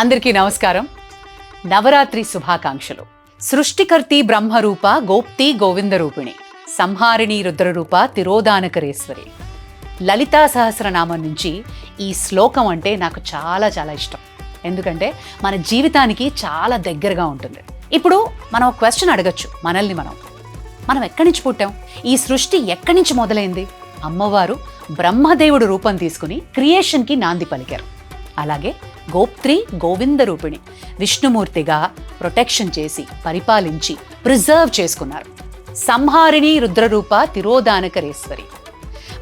అందరికీ నమస్కారం. నవరాత్రి శుభాకాంక్షలు. సృష్టికర్తి బ్రహ్మరూప గోప్తి గోవిందరూపిణి సంహారిణి రుద్రరూప తిరోదానకరేశ్వరి లలితా సహస్రనామం నుంచి ఈ శ్లోకం అంటే నాకు చాలా చాలా ఇష్టం. ఎందుకంటే మన జీవితానికి చాలా దగ్గరగా ఉంటుంది. ఇప్పుడు మనం క్వశ్చన్ అడగచ్చు మనల్ని మనం. మనం ఎక్కడి నుంచి పుట్టాం? ఈ సృష్టి ఎక్కడి నుంచి మొదలైంది? అమ్మవారు బ్రహ్మదేవుడు రూపం తీసుకుని క్రియేషన్కి నాంది పలికారు. అలాగే గోప్త్రి గోవింద రూపిణి విష్ణుమూర్తిగా ప్రొటెక్షన్ చేసి పరిపాలించి ప్రిజర్వ్ చేసుకున్నారు. సంహారిణి రుద్రరూప తిరోదానకరేశ్వరి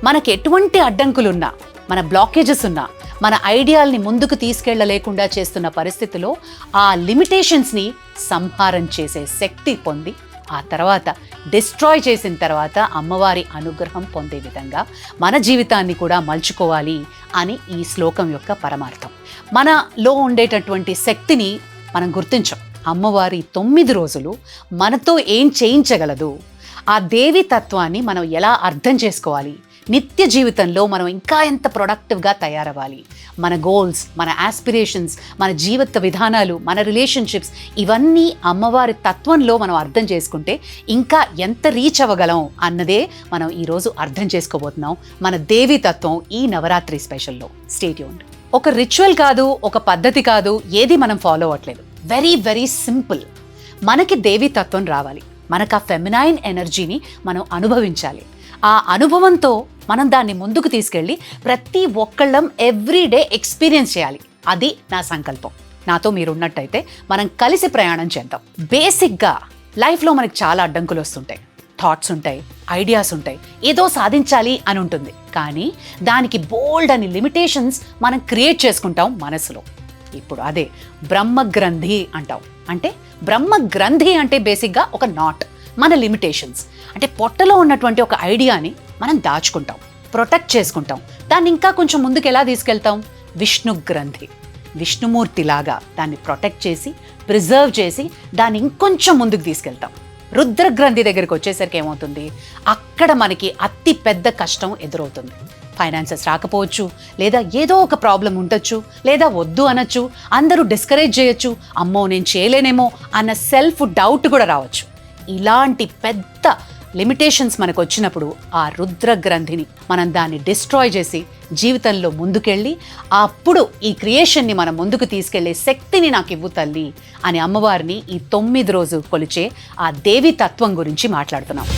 మనకి ఎటువంటి అడ్డంకులున్నా మన బ్లాకేజెస్ ఉన్నా మన ఐడియాల్ని ముందుకు తీసుకెళ్ళలేకుండా చేస్తున్న పరిస్థితిలో ఆ లిమిటేషన్స్ని సంహారం చేసే శక్తి పొంది ఆ తర్వాత డిస్ట్రాయ్ చేసిన తర్వాత అమ్మవారి అనుగ్రహం పొందే విధంగా మన జీవితాన్ని కూడా మలుచుకోవాలి అని ఈ శ్లోకం యొక్క పరమార్థం. మనలో ఉండేటటువంటి శక్తిని మనం గుర్తించం. అమ్మవారి తొమ్మిది రోజులు మనతో ఏం చేయించగలదు? ఆ దేవి తత్వాన్ని మనం ఎలా అర్థం చేసుకోవాలి? నిత్య జీవితంలో మనం ఇంకా ఎంత ప్రొడక్టివ్గా తయారవ్వాలి? మన గోల్స్ మన ఆస్పిరేషన్స్ మన జీవిత విధానాలు మన రిలేషన్షిప్స్ ఇవన్నీ అమ్మవారి తత్వంలో మనం అర్థం చేసుకుంటే ఇంకా ఎంత రీచ్ అవ్వగలం అన్నదే మనం ఈరోజు అర్థం చేసుకోబోతున్నాం మన దేవి తత్వం ఈ నవరాత్రి స్పెషల్లో. స్టేట్యూన్ ఒక రిచువల్ కాదు ఒక పద్ధతి కాదు ఏది మనం ఫాలో అవ్వట్లేదు. వెరీ వెరీ సింపుల్ మనకి దేవి తత్వం రావాలి. మనకు ఆ ఫెమినైన్ ఎనర్జీని మనం అనుభవించాలి. ఆ అనుభవంతో మనం దాన్ని ముందుకు తీసుకెళ్ళి ప్రతి ఒక్కళ్ళం ఎవ్రీడే ఎక్స్పీరియన్స్ చేయాలి. అది నా సంకల్పం. నాతో మీరు ఉన్నట్టయితే మనం కలిసి ప్రయాణం చేద్దాం. బేసిక్గా లైఫ్లో మనకి చాలా అడ్డంకులు వస్తుంటాయి. థాట్స్ ఉంటాయి ఐడియాస్ ఉంటాయి. ఏదో సాధించాలి అని ఉంటుంది. కానీ దానికి బోల్డ్ అని లిమిటేషన్స్ మనం క్రియేట్ చేసుకుంటాం మనసులో. ఇప్పుడు అదే బ్రహ్మగ్రంథి అంటాం. అంటే బ్రహ్మగ్రంథి అంటే బేసిక్గా ఒక నాట్ మన లిమిటేషన్స్ అంటే పొట్టలో ఉన్నటువంటి ఒక ఐడియాని మనం దాచుకుంటాం ప్రొటెక్ట్ చేసుకుంటాం. దాన్ని ఇంకా కొంచెం ముందుకు ఎలా తీసుకెళ్తాం? విష్ణు గ్రంథి విష్ణుమూర్తిలాగా దాన్ని ప్రొటెక్ట్ చేసి ప్రిజర్వ్ చేసి దాన్ని ఇంకొంచెం ముందుకు తీసుకెళ్తాం. రుద్రగ్రంథి దగ్గరికి వచ్చేసరికి ఏమవుతుంది? అక్కడ మనకి అతి పెద్ద కష్టం ఎదురవుతుంది. ఫైనాన్సెస్ రాకపోవచ్చు లేదా ఏదో ఒక ప్రాబ్లం ఉండొచ్చు లేదా వద్దు అనొచ్చు అందరూ డిస్కరేజ్ చేయొచ్చు అమ్మో నేను చేయలేనేమో అన్న సెల్ఫ్ డౌట్ కూడా రావచ్చు. ఇలాంటి పెద్ద లిమిటేషన్స్ మనకు వచ్చినప్పుడు ఆ రుద్ర గ్రంథిని మనం దాన్ని డిస్ట్రాయ్ చేసి జీవితంలో ముందుకెళ్ళి అప్పుడు ఈ క్రియేషన్ని మనం ముందుకు తీసుకెళ్ళే శక్తిని నాకు ఇవ్వు తల్లి అని అమ్మవారిని ఈ తొమ్మిది రోజు కొలిచే ఆ దేవి తత్వం గురించి మాట్లాడుతున్నాం.